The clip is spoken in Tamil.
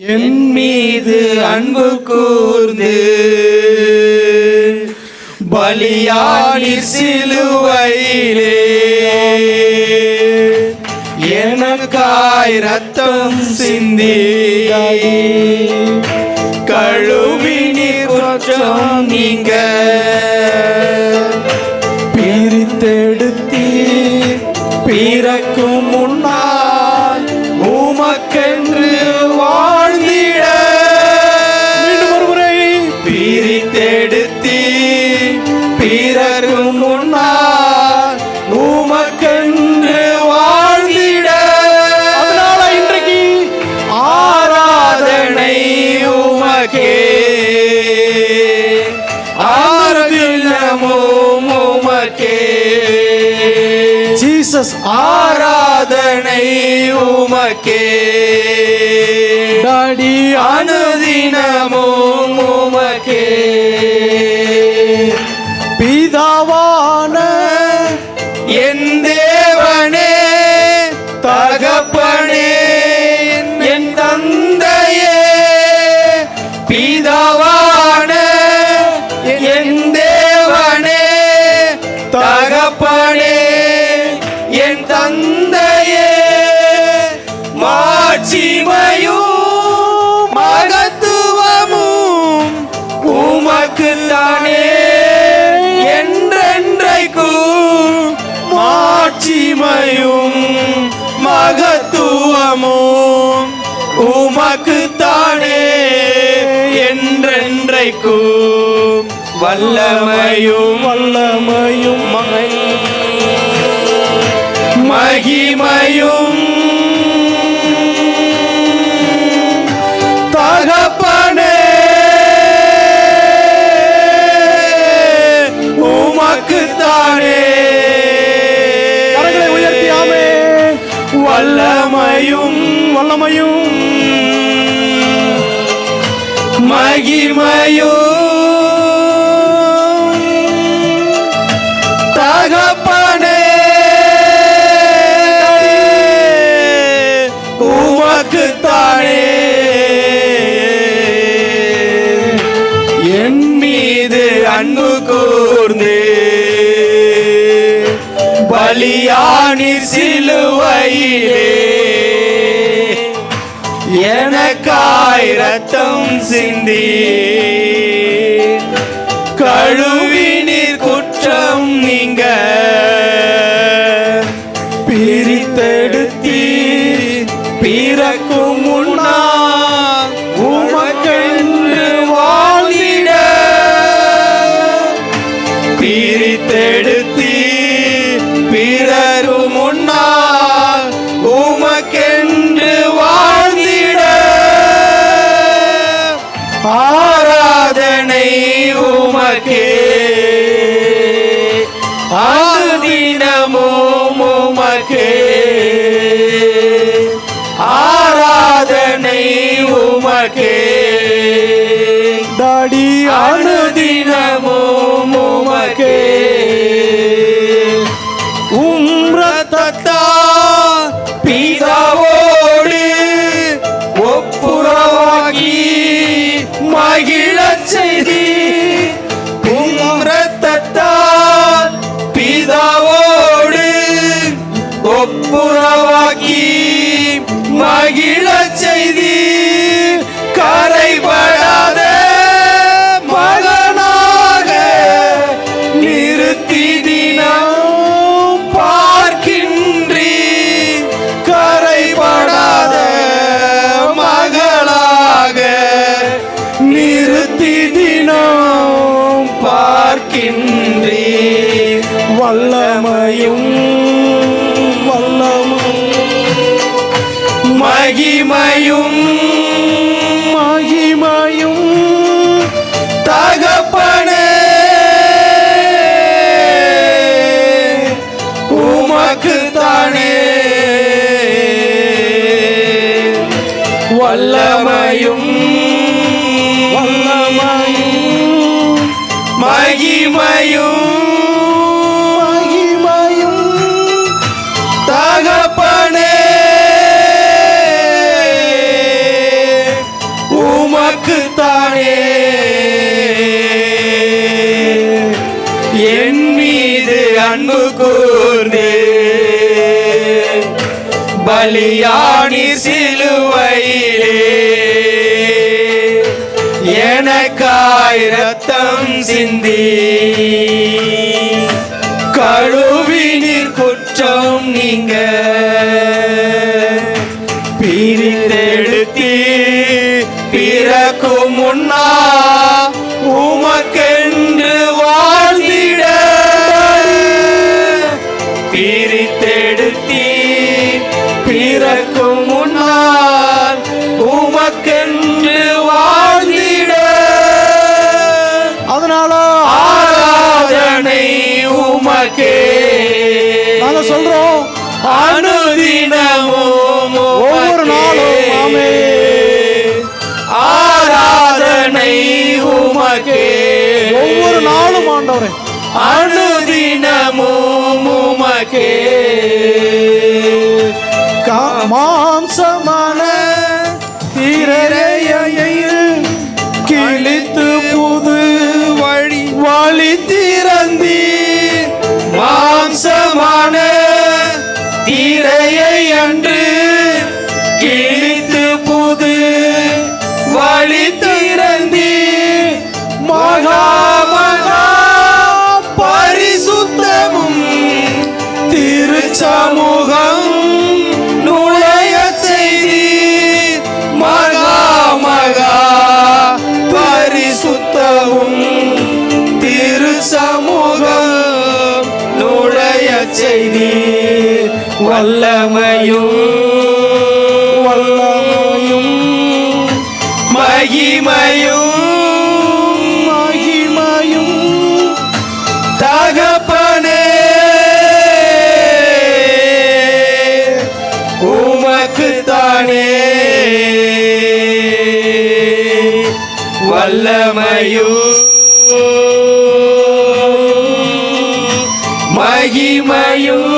என் மீது அன்பு கூர்ந்து பலியாளி சிலுவையிலே. எனக்காய் ரத்தம் சிந்தி கழுவினி நீர் நீங்கள் ஆராதனை உமக்கே. டாடி அனுதினமும் உமக்கே. பிதாவான என் தேவனே தகப்பனே மாட்சிமையும் மகத்துவமும் உமக்கு தானே என்றென்றைக்கும் வல்லமையும் வல்லமையும் மகிமையும் வல்லமையும் வல்லமையும். மகிமையும் பலியானி சிலுவையிலே. எனக்காய் ரத்தம் சிந்தி கழுவி நீர் குற்றம் நீங்க. பிரித்தெடுத்தி பிறக்கும் முன்னால் உமக்கென்று வாழ்ந்திட. பிரித்தெடுத்தி பிறரு முன்னால் உமக்கென்று வாழ்ந்திட. ஆராதனை உமக்கே. ஆதினமும் உமக்கே. ஆராதனை உமக்கே. மகிமையும் மகிமையும் தகப்பனே. உமக்கு தானே வல்லமையும் வல்லமையும் மகிமையும் உமக்கு தானே என் மீது அன்பு கூர்ந்து. பலியாணி சிலுவையிலே. எனக்காய் ரத்தம் சிந்தி. கழுவினில் குற்றம் நீங்கள் பிறக்கும் முன்னா உமக்கென்று வாழ்ந்திட. பிரித்தெடுத்தி பிறக்கும் முன்னால் உமக்கென்று வாழ்ந்திட. அதனால ஆராதனை உமக்கே. நாங்க சொல்றோம் அனுதினமும் ஆண்டவரே அனுதினமும் உமக்கே. கா- மாம்சமான வல்லமையும் வல்லமையும் மகிமையும் மகிமையும். தகப்பனே உமக்கு தானே வல்லமையும் மகிமையும்